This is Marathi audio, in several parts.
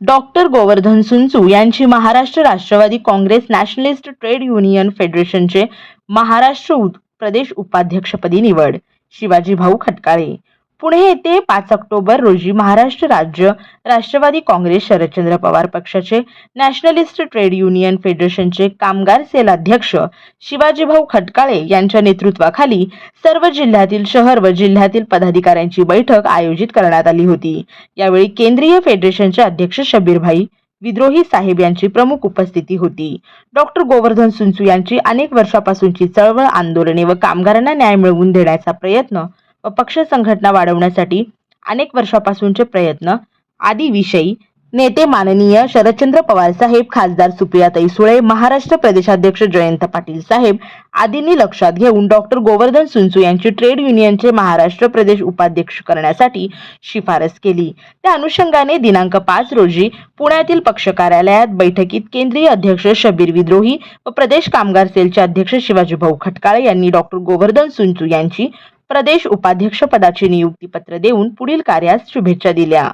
डॉक्टर गोवर्धन सुंचू यांची Maharashtra Rashtravadi Congress nationalist trade union फेडरेशनचे Maharashtra प्रदेश उपाध्यक्षपदी निवड. शिवाजी भाऊ खटकाळे. पुणे येथे पाच ऑक्टोबर रोजी महाराष्ट्र राज्य राष्ट्रवादी काँग्रेस शरदचंद्र पवार पक्षाचे नॅशनलिस्ट ट्रेड युनियन फेडरेशनचे कामगार सेल अध्यक्ष शिवाजीभाऊ खटकाळे यांच्या नेतृत्वाखाली सर्व जिल्ह्यातील शहर व जिल्ह्यातील पदाधिकाऱ्यांची बैठक आयोजित करण्यात आली होती. यावेळी केंद्रीय फेडरेशनचे अध्यक्ष शबीरभाई विद्रोही साहेब यांची प्रमुख उपस्थिती होती. डॉक्टर गोवर्धन सुंचू यांची अनेक वर्षापासूनची चळवळ आंदोलने व कामगारांना न्याय मिळवून देण्याचा प्रयत्न पक्ष संघटना वाढवण्यासाठी अनेक वर्षापासूनचे प्रयत्न आदी विषयी नेते माननीय शरदचंद्र पवार साहेब खासदार सुप्रियाताई सुळे महाराष्ट्र प्रदेशाध्यक्ष जयंत पाटील साहेब आदींनी लक्षात घेऊन डॉक्टर गोवर्धन सुनसू यांची ट्रेड युनियनचे महाराष्ट्र प्रदेश उपाध्यक्ष करण्यासाठी शिफारस केली. त्या अनुषंगाने दिनांक पाच रोजी पुण्यातील पक्ष कार्यालयात बैठकीत केंद्रीय अध्यक्ष शबीर विद्रोही व प्रदेश कामगार सेलचे अध्यक्ष शिवाजीभाऊ खटकाळे यांनी डॉक्टर गोवर्धन सुनसू यांची प्रदेश उपाध्यक्ष पदाची नियुक्तीपत्र देऊन पुढील कार्यास शुभेच्छा दिल्या.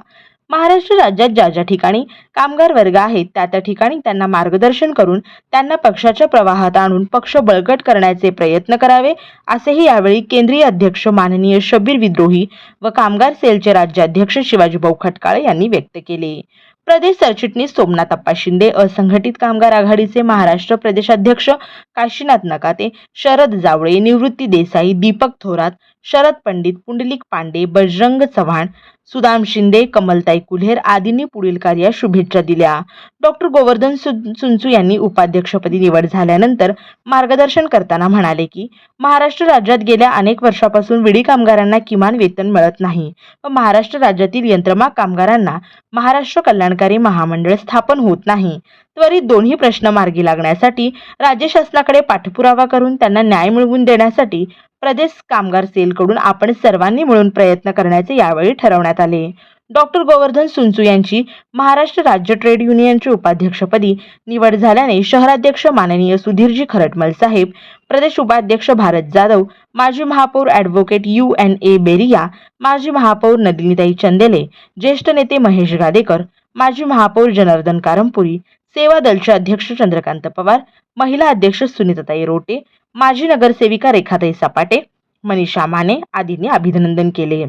महाराष्ट्र राज्यात ज्या ज्या ठिकाणी कामगार वर्ग आहेत त्या त्या ठिकाणी त्यांना मार्गदर्शन करून त्यांना पक्षाच्या प्रवाहात आणून पक्ष बळकट करण्याचे प्रयत्न करावे असेही यावेळी केंद्रीय अध्यक्ष माननीय शबीर विद्रोही व कामगार सेलचे राज्याध्यक्ष शिवाजीभाऊ खटकाळे यांनी व्यक्त केले. प्रदेश सरचिटणीस सोमनाथ अप्पा शिंदे असंघटित कामगार आघाडीचे महाराष्ट्र प्रदेशाध्यक्ष काशीनाथ नकाते शरद जावळे निवृत्ती देसाई दीपक थोरात शरद पंडित पुंडलिक पांडे बजरंग चव्हाण सुदाम शिंदे कमलताई कुल्हेर आदींनी पुढील कार्यास शुभेच्छा दिल्या. डॉक्टर गोवर्धन सु- सुंचू यांनी उपाध्यक्षपदी निवड झाल्यानंतर मार्गदर्शन करताना म्हणाले की महाराष्ट्र राज्यात गेल्या अनेक वर्षापासून विडी कामगारांना किमान वेतन मिळत नाही. व महाराष्ट्र राज्यातील यंत्रमाग कामगारांना महाराष्ट्र कल्याणकारी महामंडळ स्थापन होत नाही. त्वरित दोन्ही प्रश्न मार्गी लागण्यासाठी राज्य शासनाकडे पाठपुरावा करून त्यांना न्याय मिळवून देण्यासाठी प्रदेश कामगार सेलकडून आपण सर्वांनी मिळून प्रयत्न करण्याचे यावेळी ठरवण्यात आले. डॉक्टर गोवर्धन सुंचू यांची महाराष्ट्र राज्य ट्रेड युनियनचे उपाध्यक्षपदी निवड झाल्याने शहराध्यक्ष माननीय सुधीरजी खरटमल साहेब प्रदेश उपाध्यक्ष भारत जाधव माजी महापौर advocate U N A Beria माजी महापौर नलिनीताई चंदेले ज्येष्ठ नेते महेश गादेकर माजी महापौर जनार्दन कारंपुरी सेवा दलचे अध्यक्ष चंद्रकांत पवार महिला अध्यक्ष सुनीताताई रोटे माजी नगरसेविका रेखाताई सपाटे मनीषा माने आदींनी अभिनंदन केले.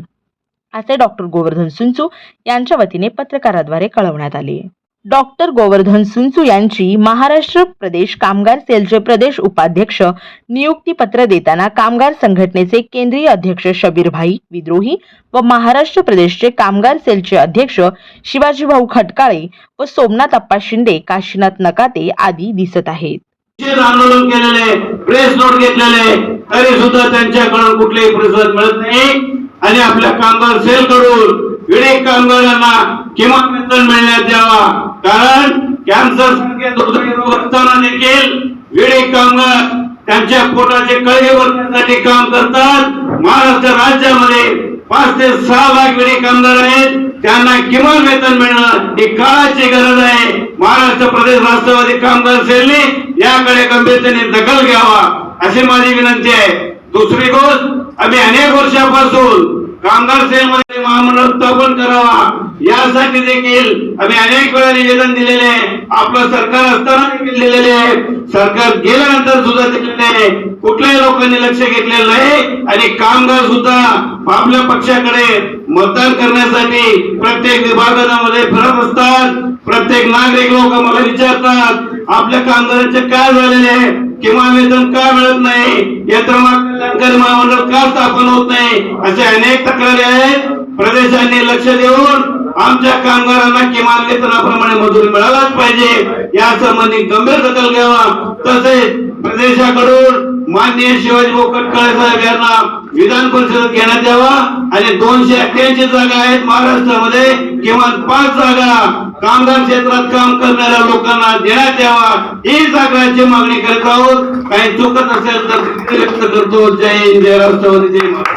असे डॉक्टर गोवर्धन सुंचू यांच्या वतीने पत्रकाराद्वारे कळवण्यात आले. डॉक्टर गोवर्धन सुंचू यांची महाराष्ट्र प्रदेश कामगार सेलचे प्रदेश उपाध्यक्ष नियुक्तीपत्र देताना कामगार संघटनेचे केंद्रीय अध्यक्ष शबीरभाई विद्रोही व महाराष्ट्र प्रदेशचे कामगार सेलचे अध्यक्ष शिवाजीभाऊ खटकाळे व सोमनाथ अप्पा शिंदे काशीनाथ नकाते आदी दिसत आहेत. आंदोलन केलेले प्रेस नोट घेतलेले तरी सुद्धा त्यांच्याकडून कुठलेही प्रतिसाद मिळत नाही. आणि आपल्या कामगार सेल कडून विडेक कामगारांना किमान वेतन मिळण्यात यावा कारण कॅन्सर सारखे रोग असताना देखील विडेक कामगार त्यांच्या पोटाचे कळगे भरण्यासाठी काम करतात. महाराष्ट्र राज्यामध्ये पाच ते सहा लाख वेळी कामगार आहेत. त्यांना किमान वेतन मिळणं ही काळाची गरज आहे. महाराष्ट्र प्रदेश राष्ट्रवादी कामगार सेलने याकडे गंभीरतेने दखल घ्यावा अशी माझी विनंती आहे. दुसरी गोष्ट आम्ही अनेक वर्षापासून कामगार सेलमध्ये महामंडळ स्थापन करावा यासाठी देखील आम्ही अनेक वेळा निवेदन दिलेले आपलं सरकार असताना देखील दिलेले आहे. सरकार गेल्यानंतर सुद्धा दिलेले कुठल्याही लोकांनी लक्ष घेतलेलं नाही आणि कामगार सुद्धा आपल्या पक्षाकडे मतदान करण्यासाठी प्रत्येक विभागामध्ये फिरत असतात. प्रत्येक नागरिक लोक मला विचारतात आपल्या कामगारांचे काय झालेले आहे? किंवा वेतन का मिळत नाही? यंत्रमाग कल्याणकारी महामंडळ का स्थापन होत नाही? अशा अनेक तक्रारी आहेत. प्रदेशांनी लक्ष देऊन आमच्या कामगारांना किमान वेतनाप्रमाणे मजुरी मिळालाच पाहिजे. या संबंधी गंभीर दखल घ्यावा. तसेच प्रदेशाकडून माननीय शिवाजी भाऊ कटकाळे साहेब यांना विधान परिषदेत घेण्यात यावा. आणि दोनशे अठ्ठ्याऐंशी जागा आहेत महाराष्ट्रामध्ये. किमान पाच जागा कामगार क्षेत्रात काम करणाऱ्या लोकांना देण्यात यावा. ही जागाची मागणी करत आहोत. काही चुकत असेल तर व्यक्त करतो. जय हिंद जय राष्ट्रवादी जय महाराष्ट्र.